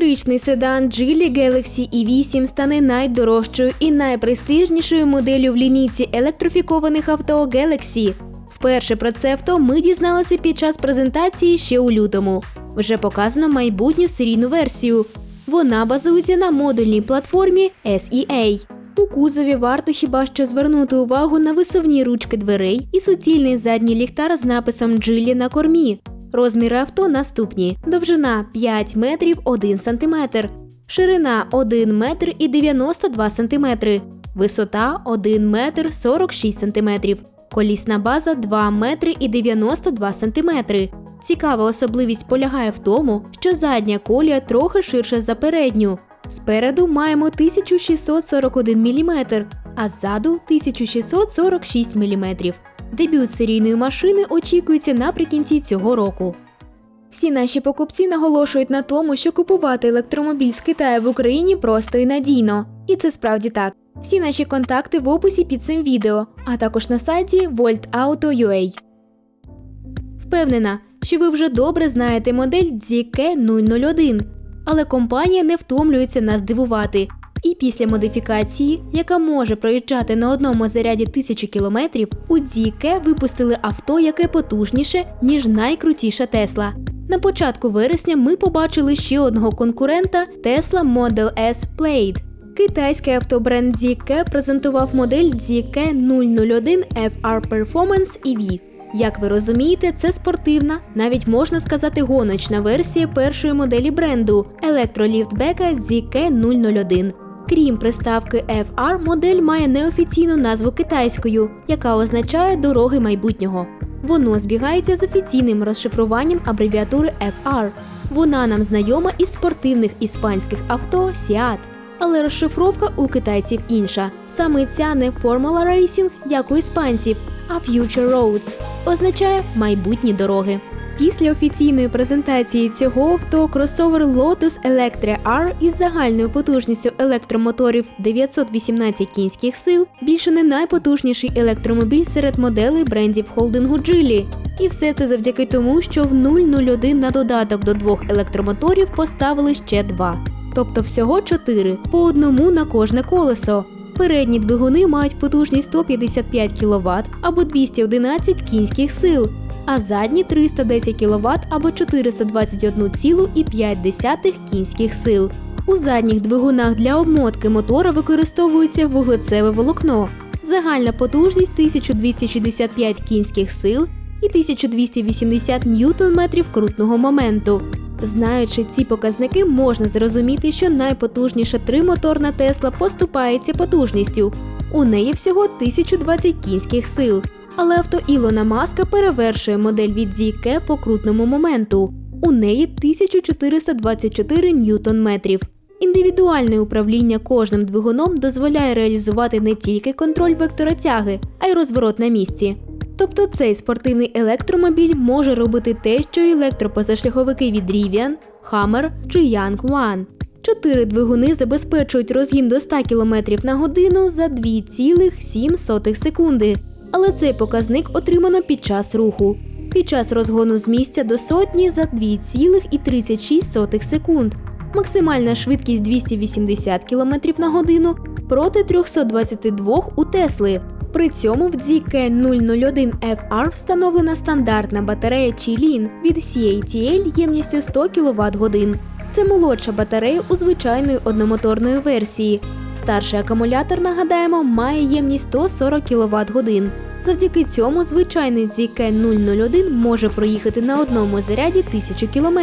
Електричний седан Geely Galaxy E8 стане найдорожчою і найпрестижнішою моделлю в лінійці електрифікованих авто Galaxy. Вперше про це авто ми дізналися під час презентації ще у лютому. Вже показано майбутню серійну версію. Вона базується на модульній платформі SEA. У кузові варто хіба що звернути увагу на висувні ручки дверей і суцільний задній ліхтар з написом Geely на кормі. Розміри авто наступні: довжина 5 метрів 1 сантиметр, ширина 1 метр і 92 сантиметри, висота 1 метр 46 сантиметрів, колісна база 2 метри і 92 сантиметри. Цікава особливість полягає в тому, що задня колія трохи ширша за передню. Спереду маємо 1641 мм, а ззаду 1646 мм. Дебют серійної машини очікується наприкінці цього року. Всі наші покупці наголошують на тому, що купувати електромобіль з Китаю в Україні просто і надійно. І це справді так. Всі наші контакти в описі під цим відео, а також на сайті voltauto.ua. Впевнена, що ви вже добре знаєте модель ZK001, але компанія не втомлюється нас дивувати. І після модифікації, яка може проїжджати на одному заряді тисячу кілометрів, у DK випустили авто, яке потужніше, ніж найкрутіша Тесла. На початку вересня ми побачили ще одного конкурента Tesla Model S Plaid. Китайський автобренд ZK презентував модель ZK 001 FR Performance EV. Як ви розумієте, це спортивна, навіть можна сказати, гоночна версія першої моделі бренду електроліфтбека ZK 001. Крім приставки FR, модель має неофіційну назву китайською, яка означає дороги майбутнього. Воно збігається з офіційним розшифруванням абревіатури FR. Вона нам знайома із спортивних іспанських авто Seat. Але розшифровка у китайців інша. Саме ця не Formula Racing, як у іспанців, а Future Roads означає майбутні дороги. Після офіційної презентації цього авто кросовер Lotus Electra R із загальною потужністю електромоторів 918 кінських сил більше не найпотужніший електромобіль серед моделей брендів холдингу Geely. І все це завдяки тому, що в 001 на додаток до двох електромоторів поставили ще два. Тобто всього чотири по одному на кожне колесо. Передні двигуни мають потужність 155 кВт або 211 кінських сил, а задні 310 кВт або 421,5 кінських сил. У задніх двигунах для обмотки мотора використовується вуглецеве волокно. Загальна потужність 1265 кінських сил і 1280 ньютон-метрів крутного моменту. Знаючи ці показники, можна зрозуміти, що найпотужніша тримоторна Тесла поступається потужністю. У неї всього 1020 кінських сил. Але авто Ілона Маска перевершує модель від ZK по крутному моменту. У неї 1424 ньютон-метрів. Індивідуальне управління кожним двигуном дозволяє реалізувати не тільки контроль вектора тяги, а й розворот на місці. Тобто цей спортивний електромобіль може робити те, що електропозашляховики від Rivian, Hammer чи Young One. Чотири двигуни забезпечують розгін до 100 км на годину за 2,7 секунди. Але цей показник отримано під час руху. Під час розгону з місця до сотні за 2,36 секунд. Максимальна швидкість 280 км на годину проти 322 у Тесли. При цьому в DK001 FR встановлена стандартна батарея Chilin від CATL ємністю 100 кВт годин. Це молодша батарея у звичайної одномоторної версії. Старший акумулятор, нагадаємо, має ємність 140 кВт годин. Завдяки цьому звичайний ZK001 може проїхати на одному заряді 1000 км.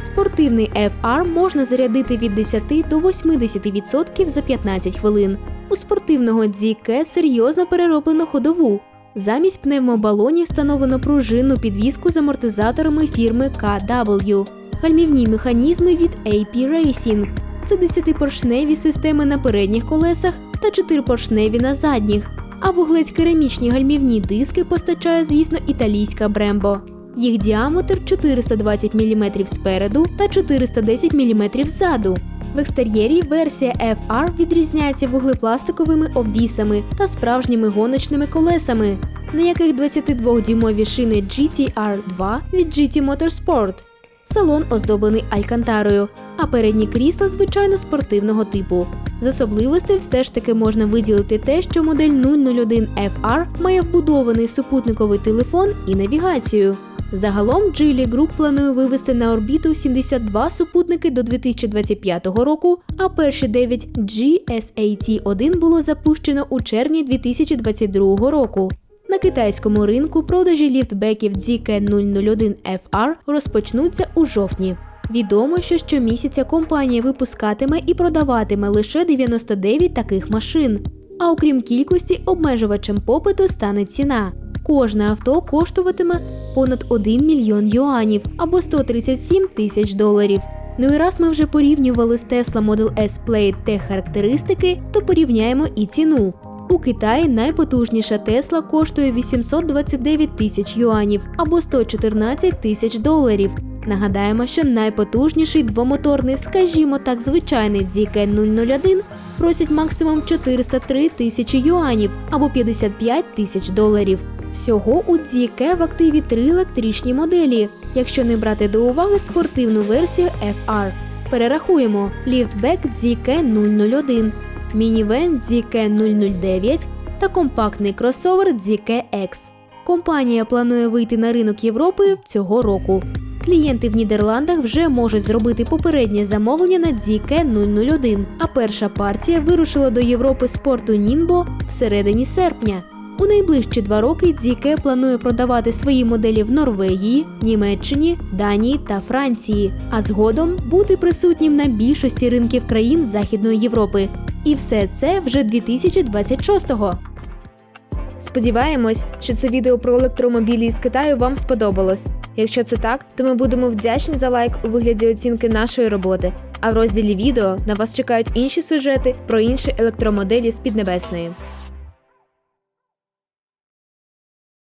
Спортивний FR можна зарядити від 10 до 80% за 15 хвилин. У спортивного DK серйозно перероблено ходову. Замість пневмобалонів встановлено пружинну підвіску з амортизаторами фірми KW, гальмівні механізми від AP Racing, це 10-поршневі системи на передніх колесах та 4-поршневі на задніх. А вуглець керамічні гальмівні диски постачає, звісно, італійська Брембо. Їх діаметр 420 мм спереду та 410 мм ззаду. В екстер'єрі версія FR відрізняється вуглепластиковими обвісами та справжніми гоночними колесами, на яких 22-дюймові шини GTR2 від GT Motorsport. Салон оздоблений алькантарою, а передні крісла звичайно спортивного типу. З особливостей все ж таки можна виділити те, що модель 001 FR має вбудований супутниковий телефон і навігацію. Загалом Geely Group планує вивести на орбіту 72 супутники до 2025 року, а перші 9 GSAT-1 було запущено у червні 2022 року. На китайському ринку продажі ліфтбеків ZK001 FR розпочнуться у жовтні. Відомо, що щомісяця компанія випускатиме і продаватиме лише 99 таких машин. А окрім кількості, обмежувачем попиту стане ціна. Кожне авто коштуватиме понад 1 мільйон юанів або 137 тисяч доларів. Ну і раз ми вже порівнювали з Tesla Model S Plaid те характеристики, то порівняємо і ціну. У Китаї найпотужніша Тесла коштує 829 тисяч юанів або 114 тисяч доларів. Нагадаємо, що найпотужніший двомоторний, скажімо так, звичайний ZK001 просять максимум 403 тисячі юанів або 55 тисяч доларів. Всього у ZK в активі три електричні моделі, якщо не брати до уваги спортивну версію FR. Перерахуємо ліфтбек ZK001, мінівен ZK009 та компактний кросовер ZK-X. Компанія планує вийти на ринок Європи цього року. Клієнти в Нідерландах вже можуть зробити попереднє замовлення на ZK001, а перша партія вирушила до Європи з порту Нінбо всередині серпня. У найближчі два роки ZK планує продавати свої моделі в Норвегії, Німеччині, Данії та Франції, а згодом бути присутнім на більшості ринків країн Західної Європи. І все це вже 2026-го. Сподіваємось, що це відео про електромобілі із Китаю вам сподобалось. Якщо це так, то ми будемо вдячні за лайк у вигляді оцінки нашої роботи. А в розділі відео на вас чекають інші сюжети про інші електромоделі з Піднебесної.